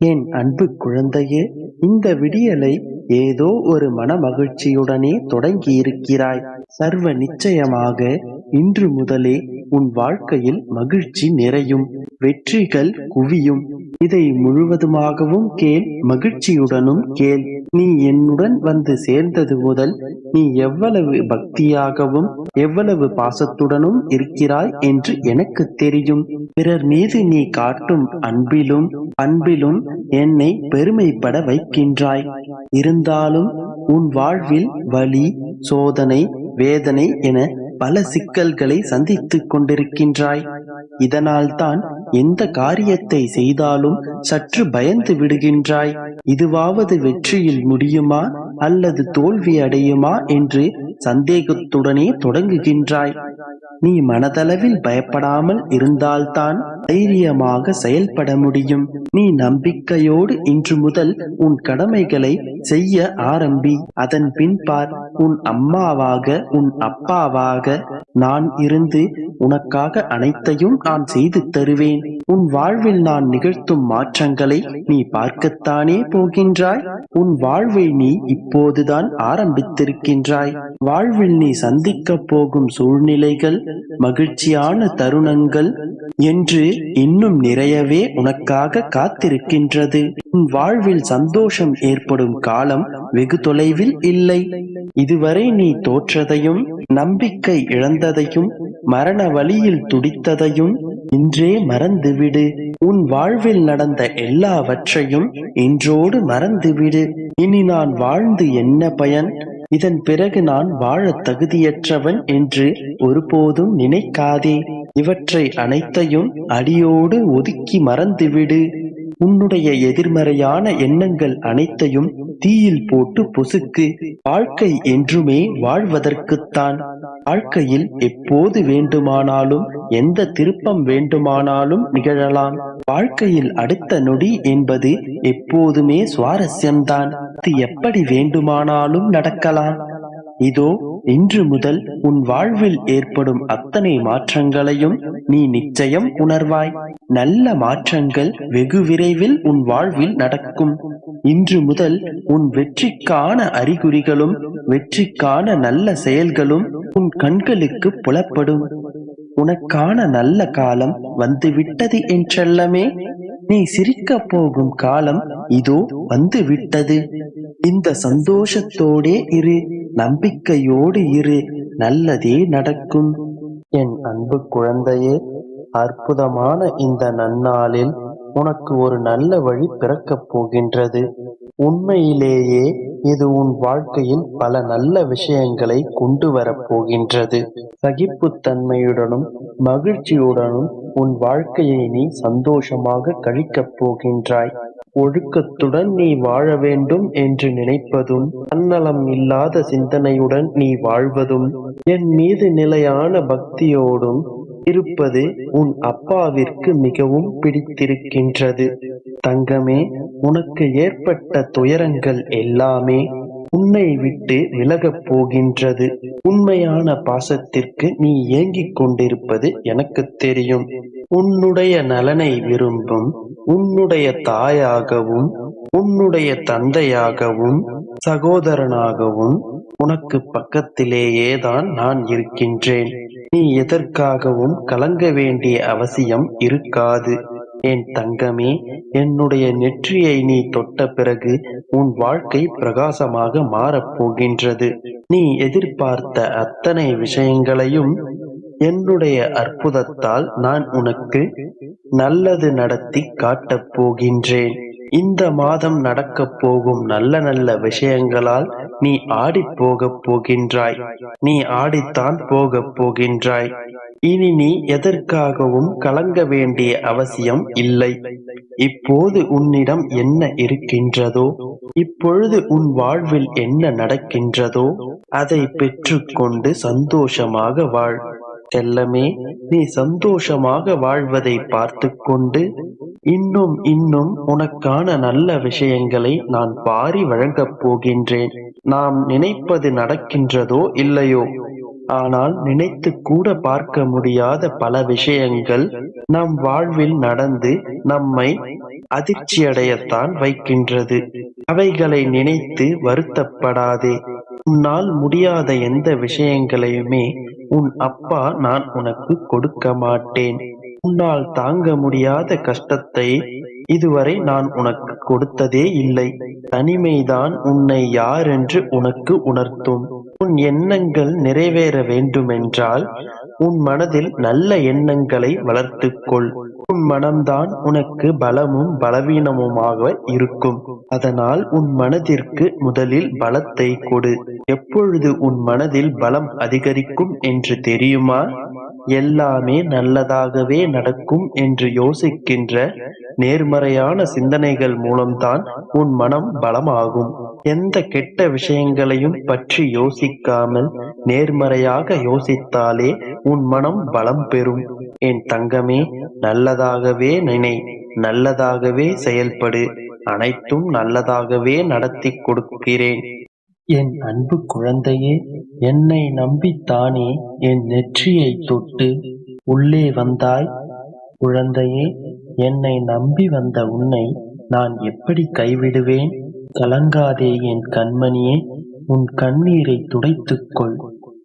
என் அன்பு குழந்தையே இந்த விடியலை ஏதோ ஒரு மனமகிழ்ச்சியுடனே தொடங்கியிருக்கிறாய். சர்வ நிச்சயமாக இன்று முதலே உன் வாழ்க்கையில் மகிழ்ச்சி நிறையும் வெற்றிகள் குவியும். இதை முழுவதுமாகவும் கேள் மகிழ்ச்சியுடனும் கேள். நீ என்னுடன் வந்து சேர்ந்தது முதல் நீ எவ்வளவு பக்தியாகவும் எவ்வளவு பாசத்துடனும் இருக்கிறாய் என்று எனக்கு தெரியும். பிறர் மீது நீ காட்டும் அன்பிலும் அன்பிலும் என்னை பெருமைப்பட வைக்கின்றாய். இருந்தாலும் உன் வாழ்வில் வலி சோதனை வேதனை என பல சிக்கல்களை சந்தித்துக் கொண்டிருக்கின்றாய். இதனால்தான் எந்த காரியத்தை செய்தாலும் சற்று பயந்து விடுகின்றாய். இதுவாவது வெற்றியில் முடியுமா? அல்லது தோல்வி அடையுமா? என்று சந்தேகத்துடனே தொடங்குகின்றாய். நீ மனதளவில் பயப்படாமல் இருந்தால்தான் தைரியமாக செயல்பட முடியும். நீ நம்பிக்கையோடு இன்று முதல் உன் கடமைகளை செய்ய ஆரம்பி. அதன் பின்பார் உன் அம்மாவாக உன் அப்பாவாக நான் இருந்து உனக்காக அனைத்தையும் நான் செய்து தருவேன். உன் வாழ்வில் நான் நிகழ்த்தும் மாற்றங்களை நீ பார்க்கத்தானே போகின்றாய்? உன் வாழ்வை நீ இப்போதுதான் ஆரம்பித்திருக்கின்றாய். வாழ்வில் நீ சந்திக்க போகும் சூழ்நிலைகள் மகிழ்ச்சியான தருணங்கள் என்று இன்னும் நிறையவே உனக்காக காத்திருக்கின்றது. உன் வாழ்வில் சந்தோஷம் ஏற்படும் காலம் வெகு தொலைவில் இல்லை. இதுவரை நீ தோற்றதையும் நம்பிக்கை இழந்ததையும் மரண வழியில் துடித்ததையும் இன்றே மறந்துவிடு. உன் வாழ்வில் நடந்த எல்லாவற்றையும் இன்றோடு மறந்துவிடு. இனி நான் வாழ்ந்து என்ன பயன்? இதன் பிறகு நான் வாழ தகுதியற்றவன் என்று ஒருபோதும் நினைக்காதே. இவற்றை அனைத்தையும் அடியோடு ஒதுக்கி மறந்துவிடு. உன்னுடைய எதிர்மறையான எண்ணங்கள் அனைத்தையும் தீயில் போட்டு பொசுக்கு. வாழ்க்கை என்றுமே வாழ்வதற்குத்தான். வாழ்க்கையில் எப்போது வேண்டுமானாலும் எந்த திருப்பம் வேண்டுமானாலும் நிகழலாம். வாழ்க்கையில் அடுத்த நொடி என்பது எப்போதுமே சுவாரஸ்யம்தான். அது எப்படி வேண்டுமானாலும் நடக்கலாம். இதோ இன்று முதல் உன் வாழ்வில் ஏற்படும் அத்தனை மாற்றங்களையும் நீ நிச்சயம் உணர்வாய். நல்ல மாற்றங்கள் வெகு விரைவில் உன் வாழ்வில் நடக்கும். இன்று முதல் உன் வெற்றிக்கான அறிகுறிகளும் வெற்றிக்கான நல்ல செயல்களும் உன் கண்களுக்கு புலப்படும். உனக்கான நல்ல காலம் வந்துவிட்டது என்றல்லமே நீ சிரிக்க போகும் காலம் இதோ வந்து விட்டது இந்த சந்தோஷத்தோடே இரு. நம்பிக்கையோடு இரு நல்லதே நடக்கும். என் அன்பு குழந்தையே அற்புதமான இந்த நன்னாளில் உனக்கு ஒரு நல்ல வழி பிறக்கப் போகின்றது. உண்மையிலேயே இது உன் வாழ்க்கையில் பல நல்ல விஷயங்களை கொண்டு வரப் போகின்றது. சகிப்புத்தன்மையுடனும் மகிழ்ச்சியுடனும் உன் வாழ்க்கையை நீ சந்தோஷமாக கழிக்கப் போகின்றாய். ஒழுக்கத்துடன் நீ வாழ வேண்டும் என்று நினைப்பதும் தன்னலம் இல்லாத சிந்தனையுடன் நீ வாழ்வதும் என் மீது நிலையான பக்தியோடும் இருப்பது உன் அப்பாவிற்கு மிகவும் பிடித்திருக்கின்றது. தங்கமே உனக்கு ஏற்பட்ட துயரங்கள் எல்லாமே உன்னை விட்டு விலகப் போகின்றது. உண்மையான பாசத்திற்கு நீ ஏங்கிக் கொண்டிருப்பது எனக்கு தெரியும். உன்னுடைய நலனை விரும்பும் உன்னுடைய தாயாகவும் உன்னுடைய தந்தையாகவும் சகோதரனாகவும் உனக்கு பக்கத்திலேயே தான் நான் இருக்கின்றேன். நீ எதற்காகவும் கலங்க வேண்டிய அவசியம் இருக்காது. என் தங்கமே என்னுடைய நெற்றியை நீ தொட்ட பிறகு உன் வாழ்க்கை பிரகாசமாக மாறப் போகின்றது. நீ எதிர்பார்த்த அத்தனை விஷயங்களையும் என்னுடைய அற்புதத்தால் நான் உனக்கு நல்லது நடத்தி காட்டப் போகின்றேன். இந்த மாதம் நடக்கப் போகும் நல்ல நல்ல விஷயங்களால் நீ ஆடிப் போகப் போகின்றாய். நீ ஆடித்தான் போகப் போகின்றாய். இனி நீ எதற்காகவும் கலங்க வேண்டிய அவசியம் இல்லை. இப்போது உன்னிடம் என்ன இருக்கின்றதோ இப்பொழுது உன் வாழ்வில் என்ன நடக்கின்றதோ அதை பெற்றுக்கொண்டு சந்தோஷமாக வாழ். செல்லமே நீ சந்தோஷமாக வாழ்வதை பார்த்து கொண்டு இன்னும் இன்னும் உனக்கான நல்ல விஷயங்களை நான் பாரி வழங்கப் போகின்றேன். நாம் நினைப்பது நடக்கின்றதோ இல்லையோ? ஆனால் நினைத்து கூட பார்க்க முடியாத பல விஷயங்கள் நம் வாழ்வில் நடந்து நம்மை அதிர்ச்சியடையத்தான் வைக்கின்றது. அவைகளை நினைத்து வருத்தப்படாதே. உன்னால் முடியாத எந்த விஷயங்களையுமே உன் அப்பா நான் உனக்கு கொடுக்க மாட்டேன். உன்னால் தாங்க முடியாத கஷ்டத்தை இதுவரை நான் உனக்கு கொடுத்ததே இல்லை. தனிமைதான் உன்னை யாரென்று உனக்கு உணர்த்தும். உன் எண்ணங்கள் நிறைவேற வேண்டுமென்றால் உன் மனதில் நல்ல எண்ணங்களை வளர்த்துக்கொள். உன் மனம்தான் உனக்கு பலமும் பலவீனமுமாக இருக்கும். அதனால் உன் மனதிற்கு முதலில் பலத்தை கொடு. எப்பொழுது உன் மனதில் பலம் அதிகரிக்கும் என்று தெரியுமா? எல்லாமே நல்லதாகவே நடக்கும் என்று யோசிக்கின்ற நேர்மறையான சிந்தனைகள் மூலம்தான் உன் மனம் பலமாகும். எந்த கெட்ட விஷயங்களையும் பற்றி யோசிக்காமல் நேர்மறையாக யோசித்தாலே உன் மனம் பலம் பெறும். என் தங்கமே நல்லதாகவே நினை நல்லதாகவே செயல்படு. அனைத்தும் நல்லதாகவே நடத்தி கொடுக்கிறேன். என் அன்பு குழந்தையே என்னை நம்பித்தானே என் நெற்றியை தொட்டு உள்ளே வந்தாய்? குழந்தையே என்னை நம்பி வந்த உன்னை நான் எப்படி கைவிடுவேன்? கலங்காதே என் கண்மணியே உன் கண்ணீரை துடைத்துக்கொள்.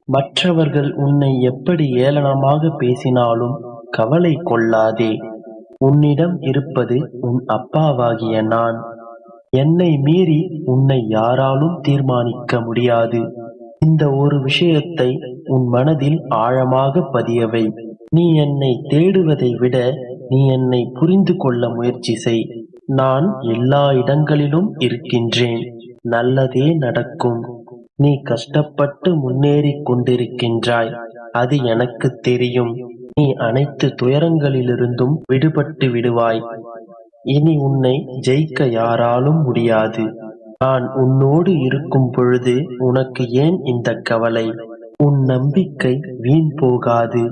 மற்றவர்கள் உன்னை எப்படி ஏளனமாக பேசினாலும் கவலை கொள்ளாதே. உன்னிடம் இருப்பது உன் அப்பாவாகிய நான். என்னை மீறி உன்னை யாராலும் தீர்மானிக்க முடியாது. இந்த ஒரு விஷயத்தை உன் மனதில் ஆழமாக பதியவை. நீ என்னை தேடுவதை விட நீ என்னை புரிந்து கொள்ள முயற்சி செய். நான் எல்லா இடங்களிலும் இருக்கின்றேன். நல்லதே நடக்கும். நீ கஷ்டப்பட்டு முன்னேறிக் கொண்டிருக்கின்றாய். அது எனக்கு தெரியும். நீ அனைத்து துயரங்களிலிருந்தும் விடுபட்டு விடுவாய். இனி உன்னை ஜெயிக்க யாராலும் முடியாது. நான் உன்னோடு இருக்கும் பொழுது உனக்கு ஏன் இந்த கவலை? உன் நம்பிக்கை வீண் போகாது.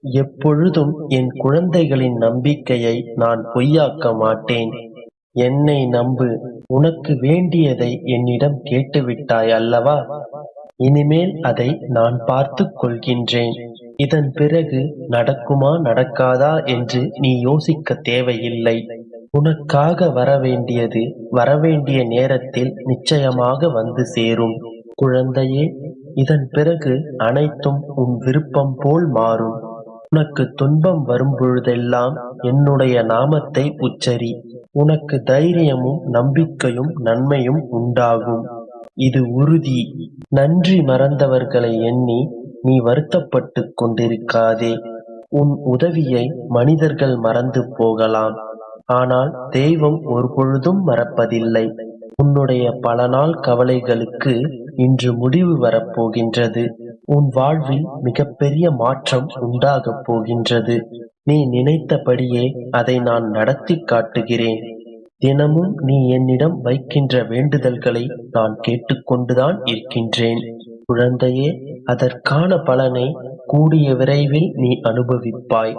எப்பொழுதும் என் குழந்தைகளின் நம்பிக்கையை நான் பொய்யாக்க மாட்டேன். என்னை நம்பு. உனக்கு வேண்டியதை என்னிடம் கேட்டுவிட்டாய் அல்லவா? இனிமேல் அதை நான் பார்த்துக் கொள்கின்றேன். இதன் பிறகு நடக்குமா நடக்காதா என்று நீ யோசிக்க தேவையில்லை. உனக்காக வரவேண்டியது வரவேண்டிய நேரத்தில் நிச்சயமாக வந்து சேரும். குழந்தையே இதன் பிறகு அனைத்தும் உன் விருப்பம் போல் மாறும். உனக்கு துன்பம் வரும் பொழுதெல்லாம் என்னுடைய நாமத்தை உச்சரி. உனக்கு தைரியமும் நம்பிக்கையும் நன்மையும் உண்டாகும். இது உறுதி. நன்றி மறந்தவர்களை எண்ணி நீ வருத்தப்பட்டு கொண்டிருக்காதே. உன் உதவியை மனிதர்கள் மறந்து போகலாம். ஆனால் தெய்வம் ஒருபொழுதும் மறப்பதில்லை. உன்னுடைய பல நாள் கவலைகளுக்கு இன்று முடிவு வரப்போகின்றது. உன் வாழ்வில் மிகப்பெரிய மாற்றம் உண்டாகப் போகின்றது. நீ நினைத்தபடியே அதை நான் நடத்தி காட்டுகிறேன். தினமும் நீ என்னிடம் வைக்கின்ற வேண்டுதல்களை நான் கேட்டுக்கொண்டுதான் இருக்கின்றேன். குழந்தையே அதற்கான பலனை கூடிய விரைவில் நீ அனுபவிப்பாய்.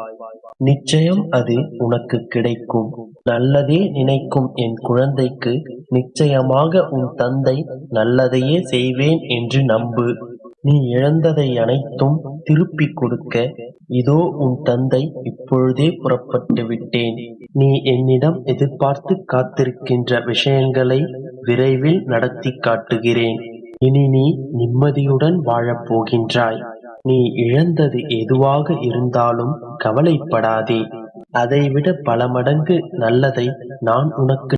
நிச்சயம் அது உனக்கு கிடைக்கும். நல்லதே நினைக்கும் என் குழந்தைக்கு நிச்சயமாக உன் தந்தை நல்லதையே செய்வேன் என்று நம்பு. நீ இழந்ததை அனைத்தும் திருப்பிக் கொடுக்க இதோ உன் தந்தை இப்பொழுதே புறப்பட்டு விட்டேன். நீ என்னிடம் எதிர்பார்த்து காத்திருக்கின்ற விஷயங்களை விரைவில் நடத்தி காட்டுகிறேன். இனி நீ நிம்மதியுடன் வாழப் போகின்றாய். நீ இழந்தது எதுவாக இருந்தாலும் கவலைப்படாதே. அதைவிட பல மடங்கு நல்லதை நான் உனக்கு